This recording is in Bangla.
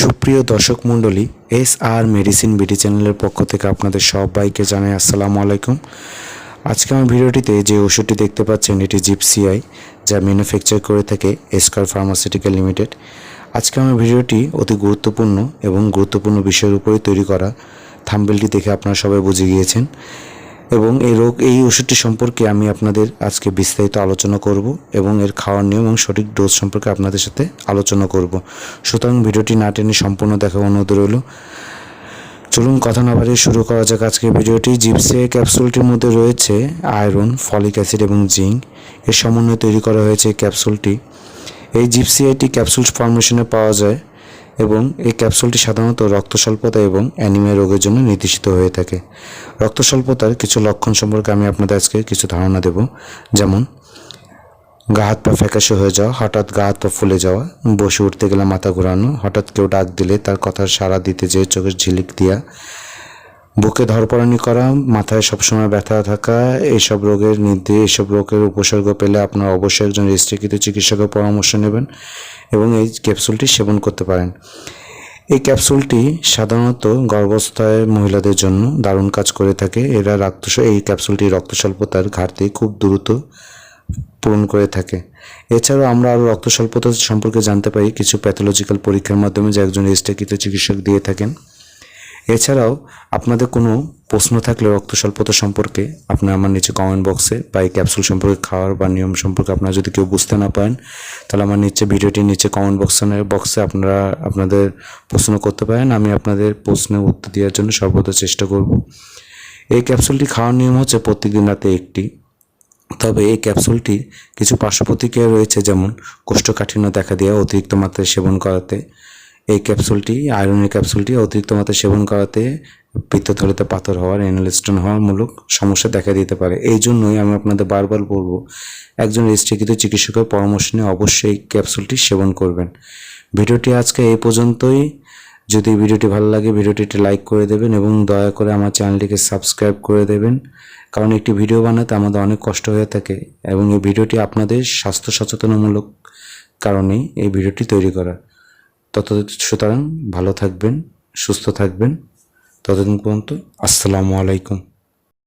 সুপ্রিয় দর্শক মণ্ডলী এস আর মেডিসিন বিডি চ্যানেলের পক্ষ থেকে আপনাদের সবাইকে জানাই আসসালামু আলাইকুম। আজকে আমার ভিডিওটিতে যে ওষুধটি দেখতে পাচ্ছেন, এটি জিপসিআই, যা ম্যানুফ্যাকচার করে থাকে এসকার ফার্মাসিউটিক্যাল লিমিটেড। আজকে আমার ভিডিওটি অতি গুরুত্বপূর্ণ এবং গুরুত্বপূর্ণ বিষয়ের উপরে তৈরি করা থাম্বেলটি দেখে আপনারা সবাই বুঝে গিয়েছেন। এবং এই রোগ, এই ওষুধটি সম্পর্কে আমি আপনাদের আজকে বিস্তারিত আলোচনা করব এবং এর খাওয়ার নিয়ম এবং সঠিক ডোজ সম্পর্কে আপনাদের সাথে আলোচনা করব। সুতরাং ভিডিওটি না টেনে সম্পূর্ণ দেখা অনুরোধ রইল। চলুন কথা না বাড়িয়ে শুরু করা যাক আজকের ভিডিওটি। জিপসে ক্যাপসুলটির মধ্যে রয়েছে আয়রন, ফলিক অ্যাসিড এবং জিঙ্ক। এর সমন্বয়ে তৈরি করা হয়েছে এই ক্যাপসুলটি। এই জিপসিআইটি ক্যাপসুল ফর্মেশনে পাওয়া যায়। এবং এই ক্যাপসুলটি সাধারণত রক্ত স্বল্পতা এবং অ্যানিমিয়া রোগের জন্য নির্দেশিত হয়ে থাকে। রক্ত স্বল্পতার কিছু লক্ষণ সম্পর্কে আমি আপনাদের আজকে কিছু ধারণা দেব। যেমন, গা হাত পা ফ্যাকাশে হয়ে যাওয়া, হঠাৎ গা হাত পা ফুলে যাওয়া, বসে উঠতে গেলে মাথা ঘোরানো, হঠাৎ কেউ ডাক দিলে তার কথার সাড়া দিতে যেয়ে চোখের ঝিলিক দিয়া বুকে ধরপড়ানি করা, মাথায় সবসময় ব্যথা থাকা, এইসব রোগের নির্দেশ, এইসব রোগের উপসর্গ পেলে আপনার অবশ্যই একজন রেজিস্ট্রিকৃত চিকিৎসকের পরামর্শ নেবেন এবং এই ক্যাপসুলটি সেবন করতে পারেন। এই ক্যাপসুলটি সাধারণত গর্ভাবস্থায় মহিলাদের জন্য দারুণ কাজ করে থাকে। এরা রক্ত এই ক্যাপসুলটি রক্ত স্বল্পতার ঘাটতি খুব দ্রুত পূরণ করে থাকে। এছাড়াও আমরা আরও রক্ত স্বল্পতা সম্পর্কে জানতে পারি। কিছু প্যাথোলজিক্যাল পরীক্ষার মাধ্যমে যে একজন রেজিস্ট্রিকৃত চিকিৎসক দিয়ে থাকেন। এছাড়াও আপনাদের কোনো প্রশ্ন থাকলে রক্ত স্বল্পতা সম্পর্কে আপনারা আমার নিচে কমেন্ট বক্সে বা এই ক্যাপসুল সম্পর্কে খাওয়ার বা নিয়ম সম্পর্কে আপনারা যদি কেউ বুঝতে না পারেন, তাহলে আমার নিচে ভিডিওটির নিচে কমেন্ট বক্সের বক্সে আপনারা আপনাদের প্রশ্ন করতে পারেন। আমি আপনাদের প্রশ্নের উত্তর দেওয়ার জন্য সর্বদা চেষ্টা করব। এই ক্যাপসুলটি খাওয়ার নিয়ম হচ্ছে প্রত্যেকদিন রাতে একটি। তবে এই ক্যাপসুলটির কিছু পার্শ্ব প্রতিক্রিয়া রয়েছে, যেমন কোষ্ঠকাঠিন্য দেখা দেওয়া, অতিরিক্ত মাত্রায় সেবন করাতে এই ক্যাপসুলটি, আয়রনের ক্যাপসুলটি অতিরিক্ত মাত্রায় সেবন করাতে পিত্তথলিতে পাথর হওয়ার এনাল স্টোন হওয়ার মূলক সমস্যা দেখা দিতে পারে। এই জন্যই আমি আপনাদের বারবার বলব, একজন রেজিস্ট্রিকৃত চিকিৎসকের পরামর্শ নিয়ে অবশ্যই এই ক্যাপসুলটি সেবন করবেন। ভিডিওটি আজকে এই পর্যন্তই। যদি ভিডিওটি ভালো লাগে, ভিডিওটি লাইক করে দেবেন এবং দয়া করে আমার চ্যানেলটিকে সাবস্ক্রাইব করে দেবেন। কারণ একটি ভিডিও বানাতে আমাদের অনেক কষ্ট হয়ে থাকে এবং এই ভিডিওটি আপনাদের স্বাস্থ্য সচেতনমূলক কারণেই এই ভিডিওটি তৈরি করা। তত সুতরাং ভালো থাকবেন সুস্থ থাকবেন। ততদিন পর্যন্ত আসসালামু আলাইকুম।